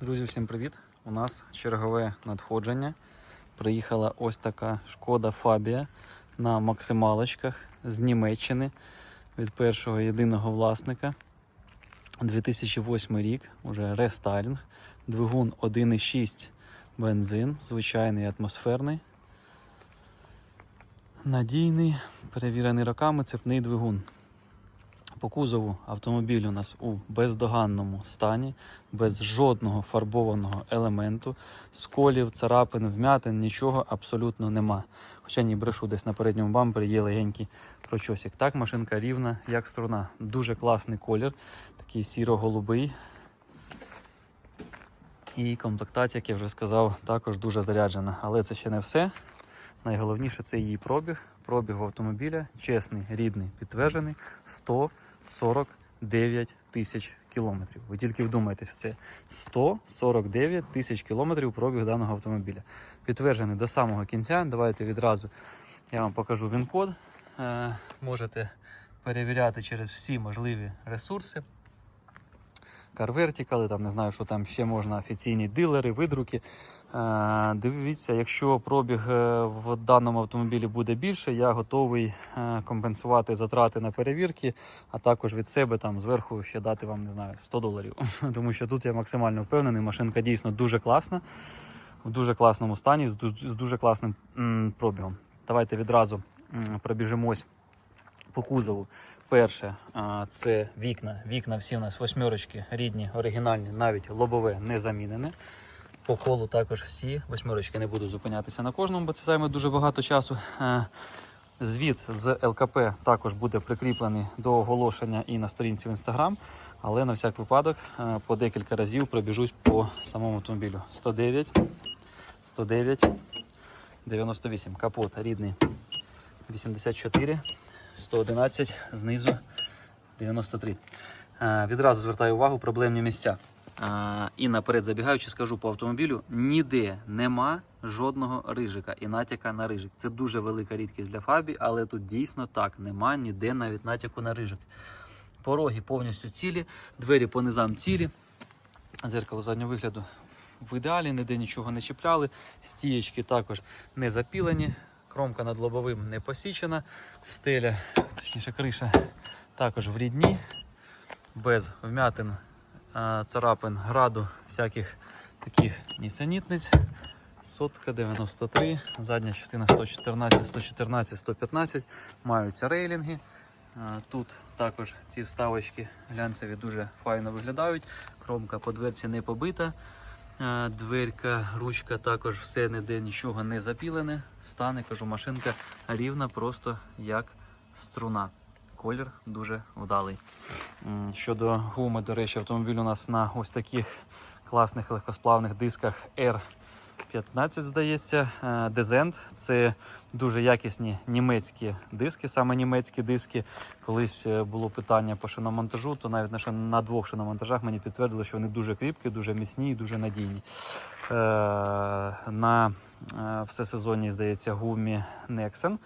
Друзі, всім привіт! У нас чергове надходження. Приїхала ось така шкода Фабія на максималочках з Німеччини від першого єдиного власника. 2008 рік, уже рестайлінг, двигун 1,6 бензин, звичайний атмосферний. Надійний, перевірений роками цепний двигун. По кузову автомобіль у нас у бездоганному стані, без жодного фарбованого елементу, сколів, царапин, вмятин, нічого абсолютно нема. Хоча ні брешу десь на передньому бампері є легенький прочосик. Так, машинка рівна, як струна. Дуже класний колір, такий сіро-голубий. І комплектація, як я вже сказав, також дуже заряджена. Але це ще не все. Найголовніше це її пробіг. Пробіг автомобіля чесний, рідний, підтверджений 149 тисяч кілометрів. Ви тільки вдумайтесь в це. 149 тисяч кілометрів пробіг даного автомобіля. Підтверджений до самого кінця. Давайте відразу я вам покажу він-код. Е, можете перевіряти через всі можливі ресурси. CarVertical, там не знаю, що там ще можна, офіційні дилери, видруки. Е, Дивіться, якщо пробіг е, в даному автомобілі буде більше, я готовий е, компенсувати затрати на перевірки, а також від себе там зверху ще дати вам не знаю 100 доларів. Тому що тут я максимально впевнений, машинка дійсно дуже класна, в дуже класному стані, з дуже класним пробігом. Давайте відразу пробіжимось по кузову. Перше, це вікна. Вікна всі у нас восьмерочки, рідні, оригінальні, навіть лобове не замінене. По колу також всі восьмерочки не буду зупинятися на кожному, бо це займе дуже багато часу. Е, Звіт з ЛКП також буде прикріплений до оголошення і на сторінці в інстаграм, але на всяк випадок е, по декілька разів пробіжусь по самому автомобілю. 109, 109, 98. Капот рідний 84, 111, знизу 93. Е, Відразу звертаю увагу проблемні місця. Е, І наперед забігаючи, скажу по автомобілю: ніде нема жодного рижика і натяка на рижик. Це дуже велика рідкість для Фабі, але тут дійсно так, нема ніде навіть натяку на рижик. Пороги повністю цілі, двері по низам цілі. Дзеркало заднього вигляду в ідеалі, ніде нічого не чіпляли. Стієчки також не запілені. Кромка над лобовим не посічена. Стеля, точніше криша, також в рідні, без вмятин, царапин, граду, всяких таких нісенітниць. Сотка 93, задня частина 114, 114, 115. Маються рейлінги. Тут також ці вставочки глянцеві дуже файно виглядають. Кромка по дверці не побита. Дверка, ручка також все ніде нічого не запілене. Стане, кажу, машинка рівна, просто як струна. Колір дуже вдалий. Щодо гуми, до речі, автомобіль у нас на ось таких класних легкосплавних дисках R. 15, здається, Дезент. Це дуже якісні німецькі диски, саме німецькі диски. Колись е, було питання по шиномонтажу, то навіть на, двох шиномонтажах мені підтвердили, що вони дуже кріпкі, дуже міцні і дуже надійні. Е, на е, всесезонній, здається, гумі Nexen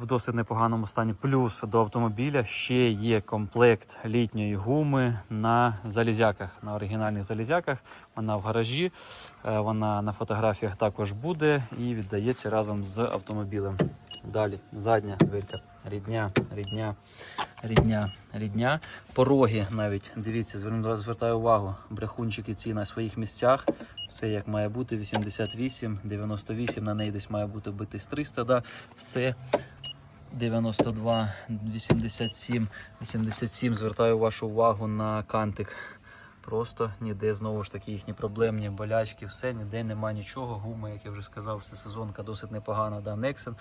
в досить непоганому стані. Плюс до автомобіля ще є комплект літньої гуми на залізяках, на оригінальних залізяках. Вона в гаражі, е, вона на фотографіях також буде і віддається разом з автомобілем. Далі задня дверка. Рідня, рідня, рідня, рідня. Пороги навіть, дивіться, звертаю увагу, брехунчики ці на своїх місцях. Все як має бути, 88, 98, на неї десь має бути битись 300, да. все 92, 87, 87. Звертаю вашу увагу на кантик. Просто ніде знову ж таки їхні проблемні болячки, все, ніде нема нічого. Гума, як я вже сказав, все сезонка досить непогана. Да, Nexen.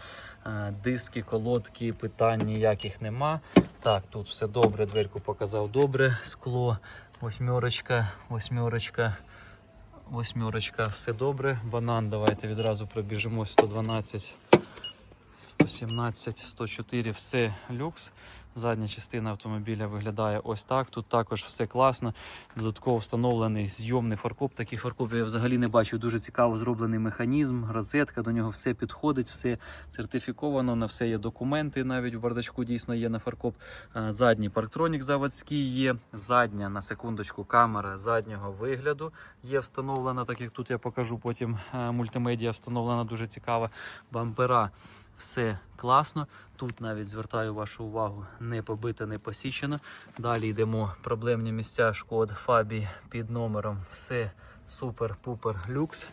Е, Диски, колодки, питань ніяких нема. Так, тут все добре, дверку показав добре. Скло, восьмерочка, восьмерочка. Восьмерочка, все добре. Банан, давайте відразу пробіжимо 112. 117, 104, все люкс. Задня частина автомобіля виглядає ось так. Тут також все класно. Додатково встановлений зйомний фаркоп. Такий фаркоп я взагалі не бачив. Дуже цікаво зроблений механізм, розетка, до нього все підходить, все сертифіковано, на все є документи. Навіть в бардачку дійсно є на фаркоп. Е, Задній парктронік заводський є. Задня на секундочку камера заднього вигляду є встановлена, так як тут я покажу потім е, мультимедіа встановлена дуже цікава. Бампера все класно. Тут навіть звертаю вашу увагу, не побито, не посічено. Далі йдемо проблемні місця шкод Фабі під номером. Все супер-пупер люкс.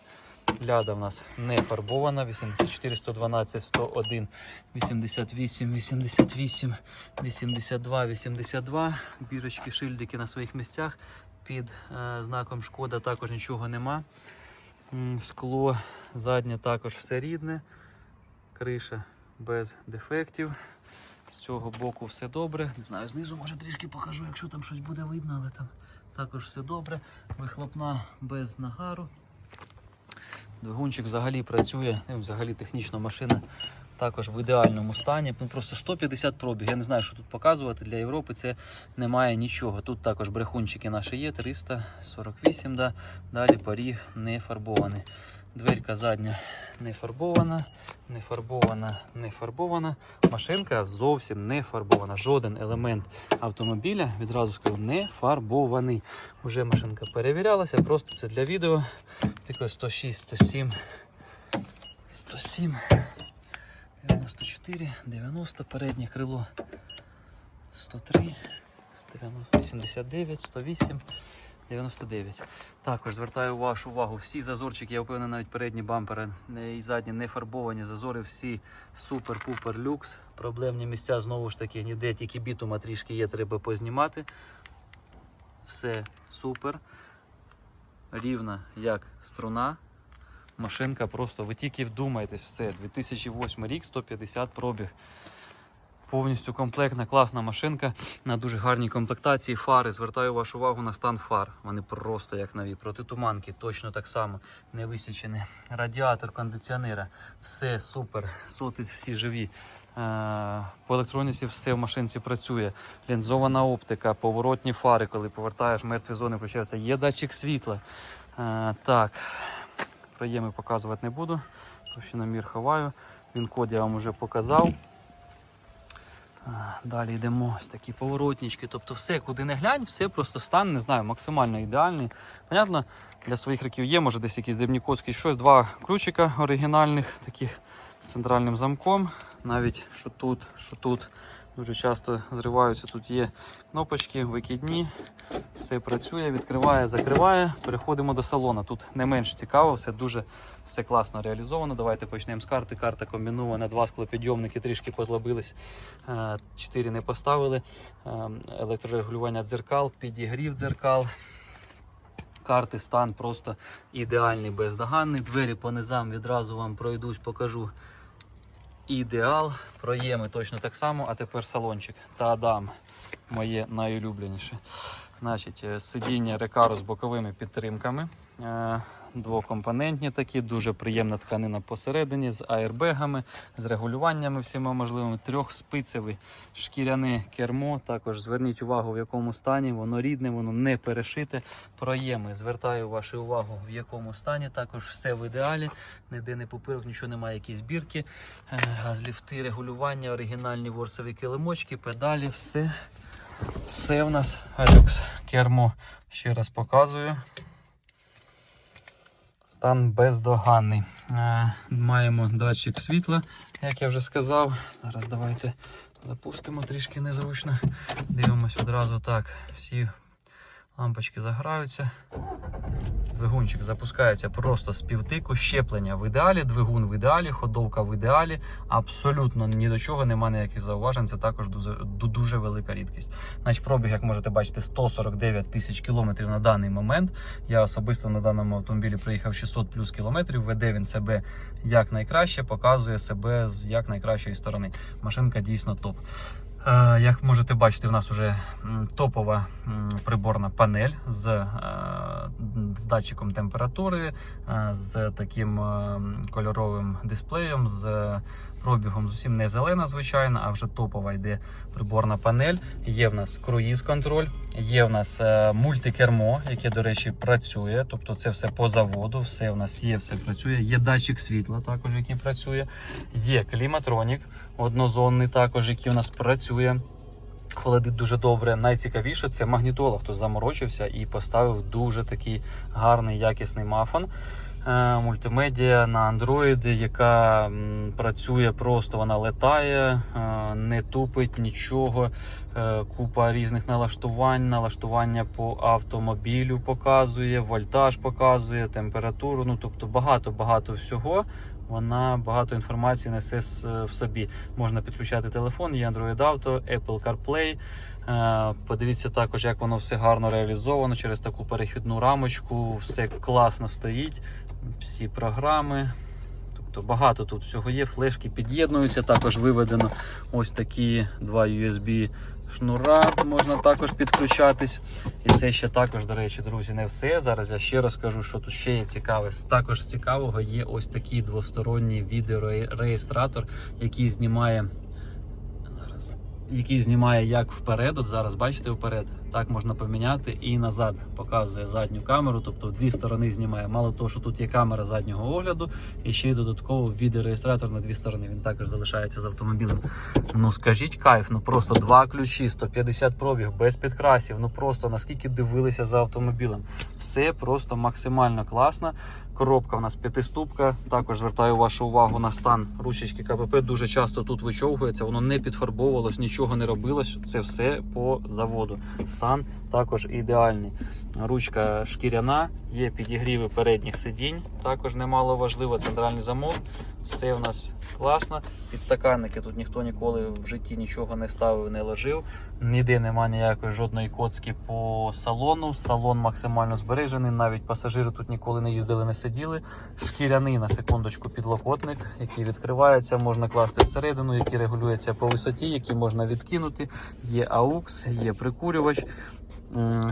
Ляда в нас не фарбована. 84, 112, 101, 88, 88, 82, 82. Бірочки, шильдики на своїх місцях. Під е, знаком шкода також нічого нема. Скло заднє також все рідне. Криша без дефектів. З цього боку все добре. Не знаю, знизу може трішки покажу, якщо там щось буде видно, але там також все добре. Вихлопна без нагару. Двигунчик взагалі працює, ну, взагалі технічна машина також в ідеальному стані. Ну, просто 150 пробіг. Я не знаю, що тут показувати. Для Європи це немає нічого. Тут також брехунчики наші є, 348, да. далі поріг не фарбований. Дверка задня не фарбована, не фарбована, не фарбована. Машинка зовсім не фарбована. Жоден елемент автомобіля, відразу скажу, не фарбований. Уже машинка перевірялася, просто це для відео. Тільки 106, 107, 107, 94, 90, переднє крило 103, 89, 108. 99. Також звертаю вашу увагу, всі зазорчики, я впевнений, навіть передні бампери і задні не фарбовані зазори, всі супер-пупер люкс. Проблемні місця знову ж таки, ніде тільки бітума трішки є, треба познімати. Все супер. Рівна як струна. Машинка просто, ви тільки вдумайтесь, все. 2008 рік, 150 пробіг. Повністю комплектна, класна машинка на дуже гарній комплектації. Фари. Звертаю вашу увагу на стан фар. Вони просто як нові. Протитуманки точно так само не висічені. Радіатор кондиціонера. Все супер. Сотиць всі живі. Е, По електроніці все в машинці працює. Лінзована оптика, поворотні фари, коли повертаєш мертві зони, включаються. Є датчик світла. Е, Так, проєми показувати не буду. Товщиномір ховаю. Він код я вам вже показав. Далі йдемо ось такі поворотнички. Тобто все, куди не глянь, все просто стан, не знаю, максимально ідеальний. Понятно, для своїх років є, може десь якісь дрібні коски, щось, два ключика оригінальних, таких з центральним замком. Навіть що тут, що тут дуже часто зриваються. Тут є кнопочки, викидні, все працює, відкриває, закриває. Переходимо до салону. Тут не менш цікаво, все дуже все класно реалізовано. Давайте почнемо з карти. Карта комбінована, два склопідйомники трішки позлобились, е, чотири не поставили. Е, Електрорегулювання дзеркал, підігрів дзеркал. Карти стан просто ідеальний, бездоганний. Двері по низам відразу вам пройдусь, покажу. Ідеал. Проєми точно так само, а тепер салончик. Та-дам, моє найулюбленіше. Значить, е, сидіння рекару з боковими підтримками. Двокомпонентні такі, дуже приємна тканина посередині, з аербегами, з регулюваннями всіма можливими. Трьохспицеве шкіряне кермо. Також зверніть увагу, в якому стані воно рідне, воно не перешите. Проєми. Звертаю вашу увагу, в якому стані. Також все в ідеалі. Ніде не попирок, нічого немає, якісь бірки. Е, Газліфти, регулювання, оригінальні ворсові килимочки, педалі, все. Це в нас люкс. Кермо ще раз показую. Стан бездоганний. Е, Маємо датчик світла, як я вже сказав. Зараз давайте запустимо трішки незручно. Дивимось одразу так. Всі лампочки заграються. Двигунчик запускається просто з півтику. Щеплення в ідеалі, двигун в ідеалі, ходовка в ідеалі. Абсолютно ні до чого немає ніяких зауважень. Це також дуже, велика рідкість. Значить, пробіг, як можете бачити, 149 тисяч кілометрів на даний момент. Я особисто на даному автомобілі приїхав 600 плюс кілометрів. Веде він себе як найкраще, показує себе з як найкращої сторони. Машинка дійсно топ. Е, Як можете бачити, в нас вже топова приборна панель з е, з датчиком температури, е, з таким кольоровим дисплеєм, з пробігом зовсім не зелена, звичайно, а вже топова йде приборна панель. Є в нас круїз контроль, є в нас е, мультикермо, яке, до речі, працює. Тобто це все по заводу, все в нас є, все працює. Є датчик світла, також який працює. Є кліматронік однозонний, також який у нас працює. Холодить дуже добре. Найцікавіше це магнітола. Хто заморочився і поставив дуже такий гарний якісний мафон. Е, Мультимедіа на Android, яка працює просто, вона летає, е, не тупить нічого. Е, Купа різних налаштувань, налаштування по автомобілю показує, вольтаж показує, температуру. Ну тобто багато-багато всього. Вона багато інформації несе в собі. Можна підключати телефон, є Android Auto, Apple CarPlay. Подивіться також, як воно все гарно реалізовано через таку перехідну рамочку. Все класно стоїть. Всі програми. Тобто багато тут всього є. Флешки під'єднуються. Також виведено ось такі два USB шнура. Можна також підключатись. І це ще також, до речі, друзі, не все. Зараз я ще розкажу, що тут ще є цікаве. Також з цікавого є ось такий двосторонній відеореєстратор, який знімає. Зараз. Який знімає як вперед, от зараз бачите вперед, так можна поміняти і назад показує задню камеру, тобто в дві сторони знімає. Мало того, що тут є камера заднього огляду, і ще й додатково відеореєстратор на дві сторони. Він також залишається з автомобілем. Ну скажіть кайф, ну просто два ключі, 150 пробіг, без підкрасів. Ну просто наскільки дивилися за автомобілем. Все просто максимально класно. Коробка в нас п'ятиступка. Також звертаю вашу увагу на стан ручечки КПП. Дуже часто тут вичовгується, воно не підфарбовувалось, нічого не робилось. Це все по заводу. Стан також ідеальний. Ручка шкіряна, є підігріви передніх сидінь. Також немало важливо. Центральний замок. Все в нас класно. Підстаканники тут ніхто ніколи в житті нічого не ставив, не ложив. Ніде немає ніякої жодної коцки по салону. Салон максимально збережений. Навіть пасажири тут ніколи не їздили, не сиділи. Шкіряний на секундочку підлокотник, який відкривається, можна класти всередину, який регулюється по висоті, який можна відкинути. Є AUX, є прикурювач.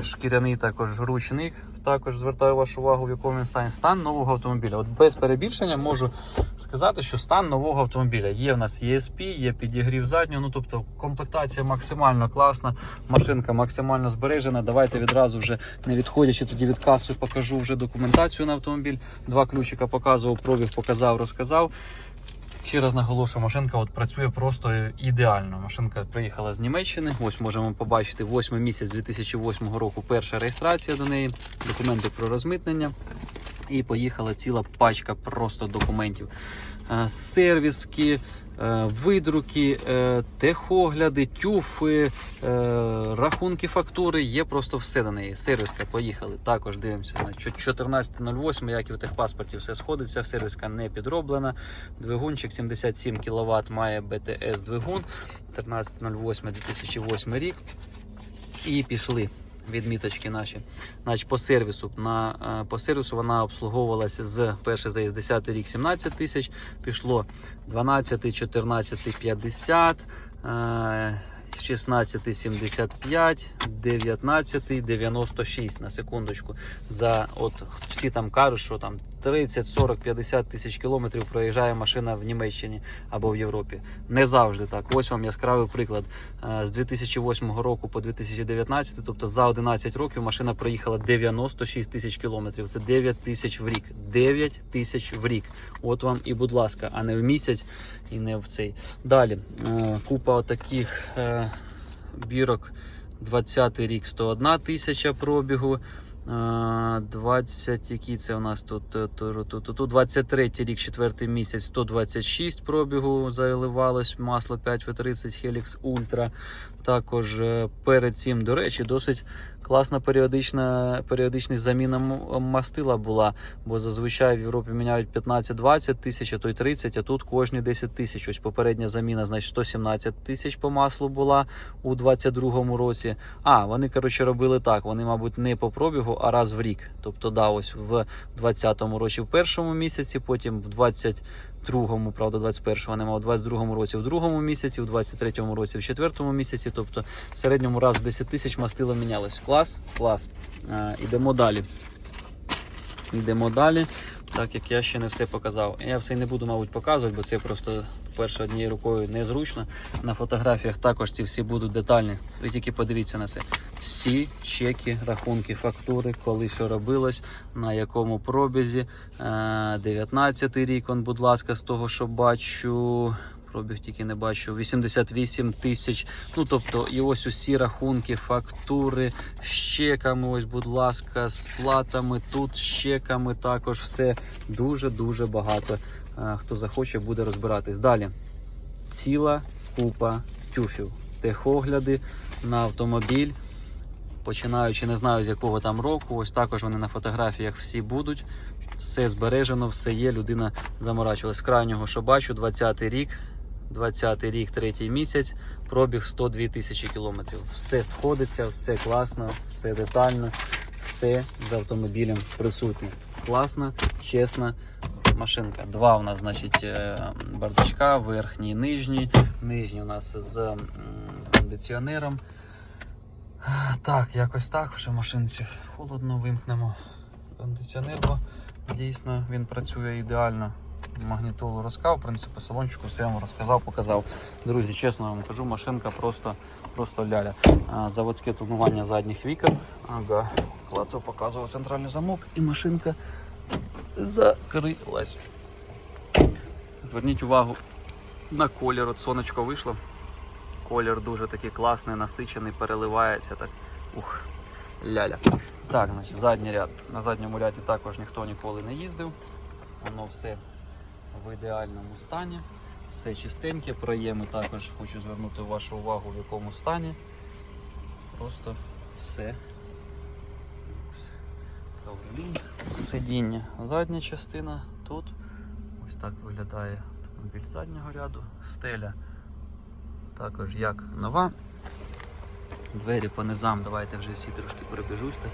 Шкіряний також ручник. Також звертаю вашу увагу, в якому він стані. Стан нового автомобіля. От без перебільшення можу сказати, що стан нового автомобіля. Є в нас ESP, є підігрів заднього. Ну тобто комплектація максимально класна, машинка максимально збережена. Давайте відразу вже не відходячи тоді від каси, покажу вже документацію на автомобіль. Два ключика показував, пробіг показав, розказав. Ще раз наголошую, машинка от працює просто ідеально. Машинка приїхала з Німеччини. Ось можемо побачити 8 місяць 2008 року. Перша реєстрація до неї, документи про розмитнення. І поїхала ціла пачка просто документів. Е, Сервіски, е, видруки, е, техогляди, тюфи, рахунки фактури. Є просто все до неї. Сервіска, поїхали. Також дивимося на 14.08, як і в техпаспорті, все сходиться. Сервіска не підроблена. Двигунчик 77 кВт має БТС двигун 13.08 2008 рік. І пішли відміточки наші. Значить, по сервісу. На, е, по сервісу вона обслуговувалася з перший заїзд 10 рік 17 тисяч, пішло 12, 14, 50. е, 16 75, 19 96 на секундочку. За от всі там кажуть, що там 30, 40, 50 тисяч кілометрів проїжджає машина в Німеччині або в Європі. Не завжди так. Ось вам яскравий приклад. Е, З 2008 року по 2019, тобто за 11 років машина проїхала 96 тисяч кілометрів. Це 9 тисяч в рік. 9 тисяч в рік. От вам і будь ласка, а не в місяць і не в цей. Далі е, купа таких бірок. 20 рік 101 тисяча пробігу. Е, 20, який це у нас тут? тут ту- ту- ту- ту- 23 рік, 4 місяць, 126 пробігу заливалось масло 5В30 Helix Ultra. Також е, перед цим, до речі, досить класна періодична, періодичність заміна мастила була, бо зазвичай в Європі міняють 15-20 тисяч, а то й 30, а тут кожні 10 тисяч. Ось попередня заміна, значить 117 тисяч по маслу була у 22-му році. А, вони, коротше, робили так. Вони, мабуть, не по пробігу, а раз в рік. Тобто, да, ось в 20-му році в першому місяці, потім в 22-му, правда, 21-го нема, у 22-му році в другому місяці, в 23-му році в четвертому місяці. Тобто в середньому раз в 10 тисяч мастило мінялось. Клас, клас. Е, ідемо далі. Йдемо далі, так як я ще не все показав. Я все не буду, мабуть, показувати, бо це просто перше однією рукою незручно. На фотографіях також ці всі будуть детальні. Ви тільки подивіться на це. Всі чеки, рахунки, фактури, коли що робилось, на якому пробізі. 19 рік, он, будь ласка, з того, що бачу. Пробіг тільки не бачу. 88 тисяч. Ну тобто, і ось усі рахунки, фактури з чеками. Ось, будь ласка, з платами. Тут з чеками також все дуже-дуже багато. Е, Хто захоче, буде розбиратись. Далі ціла купа тюфів, техогляди на автомобіль. Починаючи, не знаю з якого там року, ось також вони на фотографіях всі будуть. Все збережено, все є. Людина заморачувалась. З крайнього, що бачу, 20-й рік, 20-й рік, третій місяць, пробіг 102 тисячі кілометрів. Все сходиться, все класно, все детально, все з автомобілем присутнє. Класна, чесна машинка. Два у нас, значить, е, бардачка, верхній і нижній. Нижній у нас з кондиціонером. Так, якось так вже машинці холодно вимкнемо кондиціонер, бо дійсно він працює ідеально. Магнітолу розкав, в принципі, салончику все вам розказав, показав. Друзі, чесно вам кажу, машинка просто, просто ляля. Заводське тонування задніх вікон. Ага, клацав, показував центральний замок і машинка закрилась. Зверніть увагу на колір. От сонечко вийшло. Колір дуже такий класний, насичений, переливається так. Ух, ляля. Так, значить, задній ряд. На задньому ряді також ніхто ніколи не їздив. Воно все в ідеальному стані. Все чистеньке, проєми також хочу звернути вашу увагу в якому стані. Просто все. Сидіння. Задня частина тут. Ось так виглядає автомобіль заднього ряду. Стеля також як нова. Двері по низам, давайте вже всі трошки перебіжусь так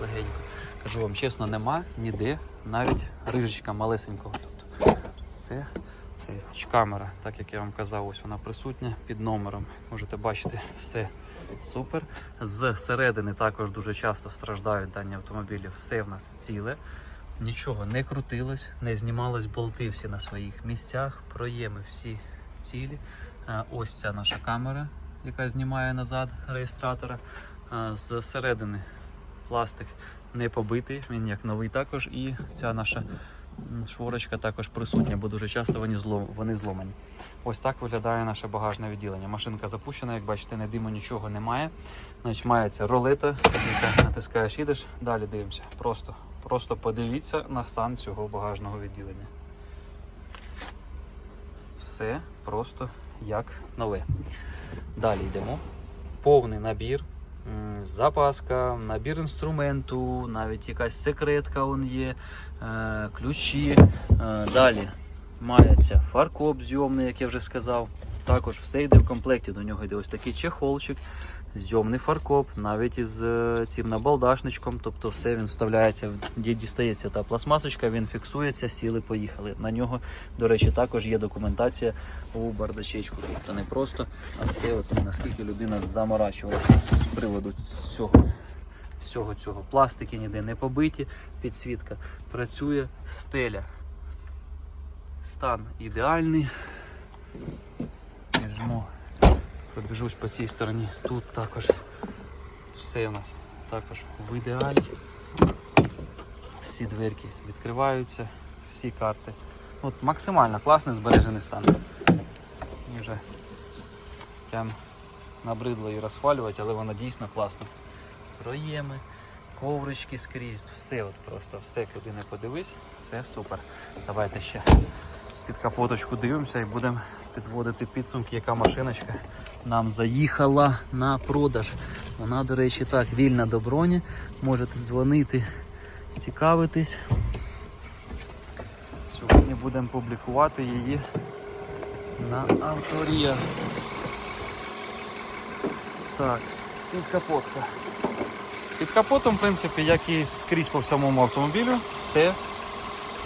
легенько. Кажу вам чесно, нема ніде навіть рижечка малесенького. Все, це камера, так як я вам казав, ось вона присутня під номером. Можете бачити, все супер. З середини також дуже часто страждають дані автомобілі. Все в нас ціле. Нічого не крутилось, не знімалось болти всі на своїх місцях, проєми всі цілі. Е, Ось ця наша камера, яка знімає назад реєстратора. Е, З середини пластик не побитий, він як новий також. І ця наша шворочка також присутня, бо дуже часто вони, злом, вони зломані. Ось так виглядає наше багажне відділення. Машинка запущена, як бачите, не диму, нічого немає. Значить, мається ролета, натискаєш, їдеш, далі дивимося. Просто, просто подивіться на стан цього багажного відділення. Все просто як нове. Далі йдемо. Повний набір. Запаска, набір інструменту, навіть якась секретка он є, е, ключі. Е, Далі мається фаркоп зйомний, як я вже сказав. Також все йде в комплекті. До нього йде ось такий чехолчик, зйомний фаркоп, навіть із е, цим набалдашничком. Тобто все він вставляється, дістається та пластмасочка, він фіксується, сіли, поїхали. На нього, до речі, також є документація у бардачечку. Тобто не просто, а все, от, наскільки людина заморачувалася з приводу цього. Всього цього пластики ніде не побиті, підсвітка працює, стеля. Стан ідеальний. Біжимо, пробіжусь по цій стороні. Тут також все у нас також в ідеалі. Всі дверки відкриваються, всі карти. От максимально класний збережений стан. Мені вже прям набридло її розхвалювати, але вона дійсно класна. Проєми, коврички скрізь, все от просто, все, куди не подивись, все супер. Давайте ще під капоточку дивимося і будемо підводити підсумки, яка машиночка нам заїхала на продаж. Вона, до речі, так, вільна до броні. Можете дзвонити, цікавитись. Сьогодні будемо публікувати її на авторія. Так, під капотка. Під капотом, в принципі, як і скрізь по всьому автомобілю, все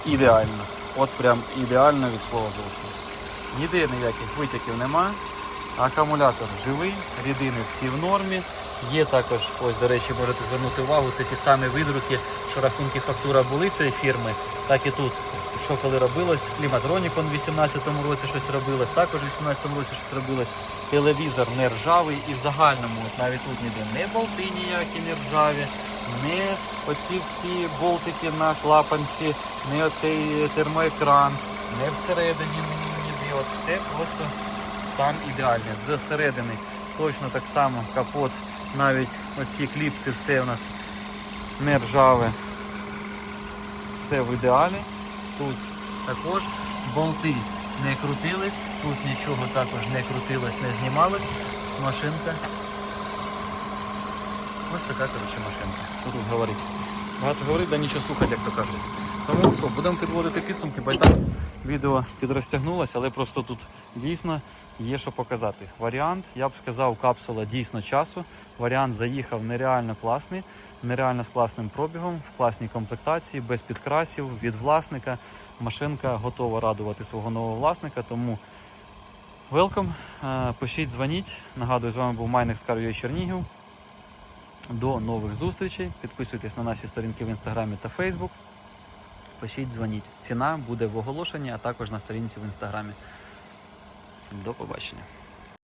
ідеально. От прям ідеально від слова. Ніде ніяких витяків нема. Акумулятор живий, рідини всі в нормі. Є також, ось, до речі, можете звернути увагу, це ті самі видруки, що рахунки фактура були цієї фірми, так і тут. Що коли робилось, кліматронікон в 18-му році щось робилось, також в 18-му році щось робилось. Телевізор не ржавий і в загальному, от навіть тут ніде не болти ніякі не ржаві, не оці всі болтики на клапанці, не оцей термоекран, не всередині. От все просто стан ідеальний. Зсередини точно так само капот, навіть оці кліпси, все у нас не ржаве. Все в ідеалі. Тут також болти не крутились, тут нічого також не крутилось, не знімалось. Машинка. Ось така коротше, машинка. Що тут говорить? Багато говорить, да нічого слухати, як то кажуть. Тому що, будемо підводити підсумки, бо так відео підрозтягнулося, але просто тут дійсно є що показати. Варіант, я б сказав, капсула дійсно часу. Варіант заїхав нереально класний, нереально з класним пробігом, в класній комплектації, без підкрасів від власника. Машинка готова радувати свого нового власника, тому welcome. Е, Пишіть, дзвоніть. Нагадую, з вами був Майник з Carvio Чернігів. До нових зустрічей. Підписуйтесь на наші сторінки в інстаграмі та Фейсбук. Пишіть, дзвоніть. Ціна буде в оголошенні, а також на сторінці в інстаграмі. До побачення.